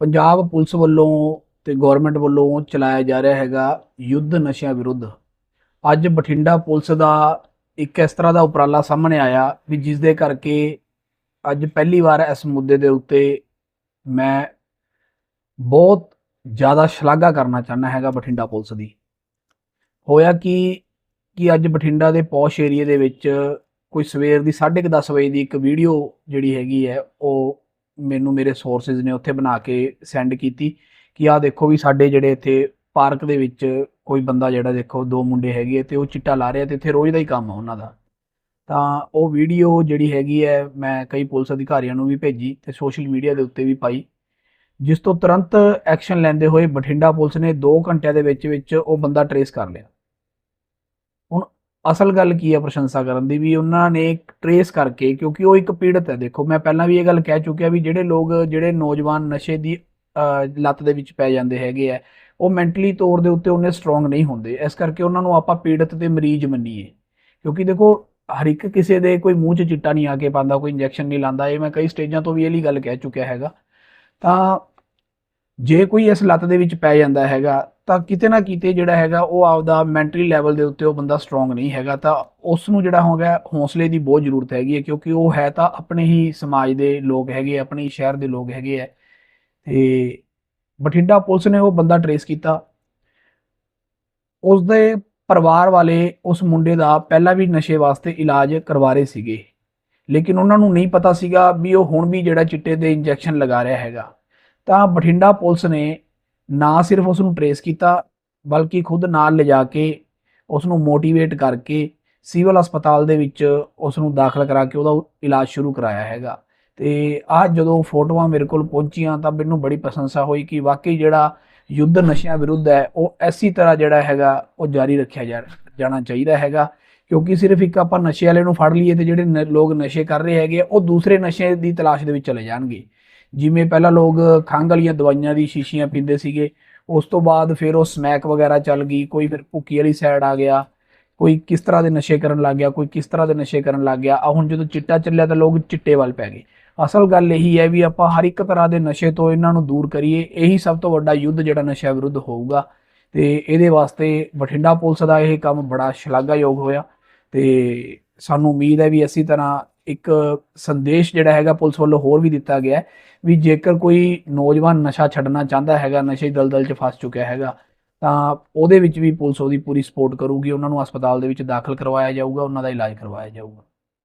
Punjab police ਵੱਲੋਂ ਤੇ government ਵੱਲੋਂ ਚਲਾਇਆ ਜਾ ਰਿਹਾ ਹੈਗਾ ਯੁੱਧ ਨਸ਼ਿਆਂ ਵਿਰੁੱਧ। ਅੱਜ ਬਠਿੰਡਾ ਪੁਲਿਸ ਦਾ ਇੱਕ ਇਸ ਤਰ੍ਹਾਂ ਦਾ ਉਪਰਾਲਾ ਸਾਹਮਣੇ ਆਇਆ ਵੀ ਜਿਸ ਦੇ ਕਰਕੇ ਅੱਜ ਪਹਿਲੀ ਵਾਰ ਇਸ ਮੁੱਦੇ ਦੇ ਉੱਤੇ ਮੈਂ ਬਹੁਤ ਜ਼ਿਆਦਾ ਸ਼ਲਾਘਾ ਕਰਨਾ ਚਾਹੁੰਦਾ ਹੈਗਾ ਬਠਿੰਡਾ ਪੁਲਿਸ ਦੀ। ਹੋਇਆ ਕਿ ਕਿ ਅੱਜ ਬਠਿੰਡਾ ਦੇ ਪੌਸ਼ ਏਰੀਏ ਦੇ ਵਿੱਚ ਕੋਈ ਸਵੇਰ ਦੀ 10:30 ਵਜੇ ਦੀ ਇੱਕ ਵੀਡੀਓ ਜਿਹੜੀ ਹੈਗੀ ਹੈ, ਉਹ ਮੈਨੂੰ ਮੇਰੇ ਸੋਰਸਸ ਨੇ ਉੱਥੇ ਬਣਾ ਕੇ ਸੈਂਡ ਕੀਤੀ ਕਿ ਆਹ ਦੇਖੋ ਵੀ ਸਾਡੇ ਜਿਹੜੇ ਇੱਥੇ ਪਾਰਕ ਦੇ ਵਿੱਚ ਕੋਈ ਬੰਦਾ ਜਿਹੜਾ ਦੇਖੋ ਦੋ ਮੁੰਡੇ ਹੈਗੇ ਤੇ ਉਹ ਚਿੱਟਾ ਲਾ ਰਿਹਾ ਤੇ ਇੱਥੇ ਰੋਜ਼ ਦਾ ਹੀ ਕੰਮ ਆ ਉਹਨਾਂ ਦਾ। ਤਾਂ ਉਹ ਵੀਡੀਓ ਜਿਹੜੀ ਹੈਗੀ ਹੈ, ਮੈਂ ਕਈ ਪੁਲਿਸ ਅਧਿਕਾਰੀਆਂ ਨੂੰ ਵੀ ਭੇਜੀ ਤੇ ਸੋਸ਼ਲ ਮੀਡੀਆ ਦੇ ਉੱਤੇ ਵੀ ਪਾਈ। ਜਿਸ ਤੋਂ ਤੁਰੰਤ ਐਕਸ਼ਨ ਲੈਂਦੇ ਹੋਏ ਬਠਿੰਡਾ ਪੁਲਿਸ ਨੇ 2 ਘੰਟਿਆਂ ਦੇ ਵਿੱਚ ਵਿੱਚ ਉਹ ਬੰਦਾ ਟਰੇਸ ਕਰ ਲਿਆ। ਅਸਲ ਗੱਲ ਕੀ ਹੈ ਪ੍ਰਸ਼ੰਸਾ ਕਰਨ ਦੀ? ਵੀ ਉਹਨਾਂ ਨੇ ਟਰੇਸ ਕਰਕੇ, ਕਿਉਂਕਿ ਉਹ ਇੱਕ ਪੀੜਤ ਹੈ। ਦੇਖੋ, ਮੈਂ ਪਹਿਲਾਂ ਵੀ ਇਹ ਗੱਲ ਕਹਿ ਚੁੱਕਿਆ ਵੀ ਜਿਹੜੇ ਲੋਕ, ਜਿਹੜੇ ਨੌਜਵਾਨ ਨਸ਼ੇ ਦੀ ਲੱਤ ਦੇ ਵਿੱਚ ਪੈ ਜਾਂਦੇ ਹੈਗੇ ਆ, ਉਹ ਮੈਂਟਲੀ ਤੌਰ ਦੇ ਉੱਤੇ ਉਹਨੇ ਸਟਰੋਂਗ ਨਹੀਂ ਹੁੰਦੇ। ਇਸ ਕਰਕੇ ਉਹਨਾਂ ਨੂੰ ਆਪਾਂ ਪੀੜਤ ਤੇ ਮਰੀਜ਼ ਮੰਨੀਏ। ਕਿਉਂਕਿ ਦੇਖੋ, ਹਰ ਇੱਕ ਕਿਸੇ ਦੇ ਕੋਈ ਮੂੰਹ 'ਚ ਚਿੱਟਾ ਨਹੀਂ ਆ ਕੇ ਪਾਉਂਦਾ, ਕੋਈ ਇੰਜੈਕਸ਼ਨ ਨਹੀਂ ਲਾਉਂਦਾ। ਇਹ ਮੈਂ ਕਈ ਸਟੇਜਾਂ ਤੋਂ ਵੀ ਇਹ ਲਈ ਗੱਲ ਕਹਿ ਚੁੱਕਿਆ ਹੈਗਾ। ਤਾਂ ਜੇ ਕੋਈ ਇਸ ਲੱਤ ਦੇ ਵਿੱਚ ਪੈ ਜਾਂਦਾ ਹੈਗਾ ਤਾਂ ਕਿਤੇ ਨਾ ਕਿਤੇ ਜਿਹੜਾ ਹੈਗਾ ਉਹ ਆਪਦਾ ਮੈਂਟਲੀ ਲੈਵਲ ਦੇ ਉੱਤੇ ਉਹ ਬੰਦਾ ਸਟਰੋਂਗ ਨਹੀਂ ਹੈਗਾ, ਤਾਂ ਉਸ ਨੂੰ ਜਿਹੜਾ ਹੋਗਾ ਹੌਸਲੇ ਦੀ ਬਹੁਤ ਜ਼ਰੂਰਤ ਹੈਗੀ ਹੈ, ਕਿਉਂਕਿ ਉਹ ਹੈ ਤਾਂ ਆਪਣੇ ਹੀ ਸਮਾਜ ਦੇ ਲੋਕ ਹੈਗੇ ਆਪਣੇ ਹੀ ਸ਼ਹਿਰ ਦੇ ਲੋਕ ਹੈਗੇ ਆ। ਤੇ ਬਠਿੰਡਾ ਪੁਲਿਸ ਨੇ ਉਹ ਬੰਦਾ ਟਰੇਸ ਕੀਤਾ। ਉਸ ਦੇ ਪਰਿਵਾਰ ਵਾਲੇ ਉਸ ਮੁੰਡੇ ਦਾ ਪਹਿਲਾਂ ਵੀ ਨਸ਼ੇ ਵਾਸਤੇ ਇਲਾਜ ਕਰਵਾ ਰਹੇ ਸੀਗੇ, ਲੇਕਿਨ ਉਹਨਾਂ ਨੂੰ ਨਹੀਂ ਪਤਾ ਸੀਗਾ ਵੀ ਉਹ ਹੁਣ ਵੀ ਜਿਹੜਾ ਚਿੱਟੇ ਦੇ ਇੰਜੈਕਸ਼ਨ ਲਗਾ ਰਿਹਾ ਹੈਗਾ। ਤਾਂ ਬਠਿੰਡਾ ਪੁਲਿਸ ਨੇ ਨਾ ਸਿਰਫ ਉਸ ਨੂੰ ਟਰੇਸ ਕੀਤਾ ਬਲਕਿ ਖੁਦ ਨਾਲ ਲਿਜਾ ਕੇ ਉਸ ਨੂੰ ਮੋਟੀਵੇਟ ਕਰਕੇ ਸਿਵਲ ਹਸਪਤਾਲ ਦੇ ਵਿੱਚ ਉਸ ਨੂੰ ਦਾਖਲ ਕਰਾ ਕੇ ਉਹਦਾ ਇਲਾਜ ਸ਼ੁਰੂ ਕਰਾਇਆ ਹੈਗਾ। ਤੇ ਆਹ ਜਦੋਂ ਫੋਟੋਆਂ ਮੇਰੇ ਕੋਲ ਪਹੁੰਚੀਆਂ ਤਾਂ ਮੈਨੂੰ ਬੜੀ ਪ੍ਰਸ਼ੰਸਾ ਹੋਈ ਕਿ ਵਾਕਈ ਜਿਹੜਾ ਯੁੱਧ ਨਸ਼ਿਆਂ ਵਿਰੁੱਧ ਹੈ ਉਹ ਐਸੀ ਤਰ੍ਹਾਂ ਜਿਹੜਾ ਹੈਗਾ ਉਹ ਜਾਰੀ ਰੱਖਿਆ ਜਾ ਜਾਣਾ ਚਾਹੀਦਾ ਹੈਗਾ। ਕਿਉਂਕਿ ਸਿਰਫ ਇੱਕ ਆਪਾਂ ਨਸ਼ੇ ਵਾਲੇ ਨੂੰ ਫੜ ਲਈਏ ਤੇ ਜਿਹੜੇ ਨ- ਲੋਕ ਨਸ਼ੇ ਕਰ ਰਹੇ ਹੈਗੇ ਆ, ਉਹ ਦੂਸਰੇ ਨਸ਼ੇ ਦੀ ਤਲਾਸ਼ ਦੇ ਵਿੱਚ ਚਲੇ ਜਾਣਗੇ। ਜਿਵੇਂ ਪਹਿਲਾਂ ਲੋਕ ਖੰਘ ਵਾਲੀਆਂ ਦਵਾਈਆਂ ਦੀ ਸ਼ੀਸ਼ੀਆਂ ਪੀਂਦੇ ਸੀਗੇ, ਉਸ ਤੋਂ ਬਾਅਦ ਫਿਰ ਉਹ ਸਨੈਕ ਵਗੈਰਾ ਚੱਲ ਗਈ, ਕੋਈ ਫਿਰ ਭੁੱਕੀ ਵਾਲੀ ਸਾਈਡ ਆ ਗਿਆ, ਕੋਈ ਕਿਸ ਤਰ੍ਹਾਂ ਦੇ ਨਸ਼ੇ ਕਰਨ ਲੱਗ ਗਿਆ, ਕੋਈ ਕਿਸ ਤਰ੍ਹਾਂ ਦੇ ਨਸ਼ੇ ਕਰਨ ਲੱਗ ਗਿਆ ਆ ਹੁਣ ਜਦੋਂ ਚਿੱਟਾ ਚੱਲਿਆ ਤਾਂ ਲੋਕ ਚਿੱਟੇ ਵੱਲ ਪੈ ਗਏ। ਅਸਲ ਗੱਲ ਇਹੀ ਹੈ ਵੀ ਆਪਾਂ ਹਰ ਇੱਕ ਤਰ੍ਹਾਂ ਦੇ ਨਸ਼ੇ ਤੋਂ ਇਹਨਾਂ ਨੂੰ ਦੂਰ ਕਰੀਏ, ਇਹੀ ਸਭ ਤੋਂ ਵੱਡਾ ਯੁੱਧ ਜਿਹੜਾ ਨਸ਼ਾ ਵਿਰੁੱਧ ਹੋਊਗਾ, ਤੇ ਇਹਦੇ ਵਾਸਤੇ ਬਠਿੰਡਾ ਪੁਲਿਸ ਦਾ ਇਹ ਕੰਮ ਬੜਾ ਸ਼ਲਾਘਾਯੋਗ ਹੋਇਆ, ਤੇ ਸਾਨੂੰ ਉਮੀਦ ਹੈ ਵੀ ਅਸੀਂ ਤਰ੍ਹਾਂ ਇੱਕ ਸੰਦੇਸ਼ ਜਿਹੜਾ ਹੈਗਾ ਪੁਲਿਸ ਵੱਲੋਂ ਹੋਰ ਵੀ ਦਿੱਤਾ ਗਿਆ ਵੀ ਜੇਕਰ ਕੋਈ ਨੌਜਵਾਨ ਨਸ਼ਾ ਛੱਡਣਾ ਚਾਹੁੰਦਾ ਹੈਗਾ, ਨਸ਼ੇ ਦੀ ਦਲਦਲ 'ਚ ਫਸ ਚੁੱਕਿਆ ਹੈਗਾ, ਤਾਂ ਉਹਦੇ ਵਿੱਚ ਵੀ ਪੁਲਿਸ ਉਹਦੀ ਪੂਰੀ ਸਪੋਰਟ ਕਰੂਗੀ, ਉਹਨਾਂ ਨੂੰ ਹਸਪਤਾਲ ਦੇ ਵਿੱਚ ਦਾਖਲ ਕਰਵਾਇਆ ਜਾਊਗਾ, ਉਹਨਾਂ ਦਾ ਇਲਾਜ ਕਰਵਾਇਆ ਜਾਊਗਾ।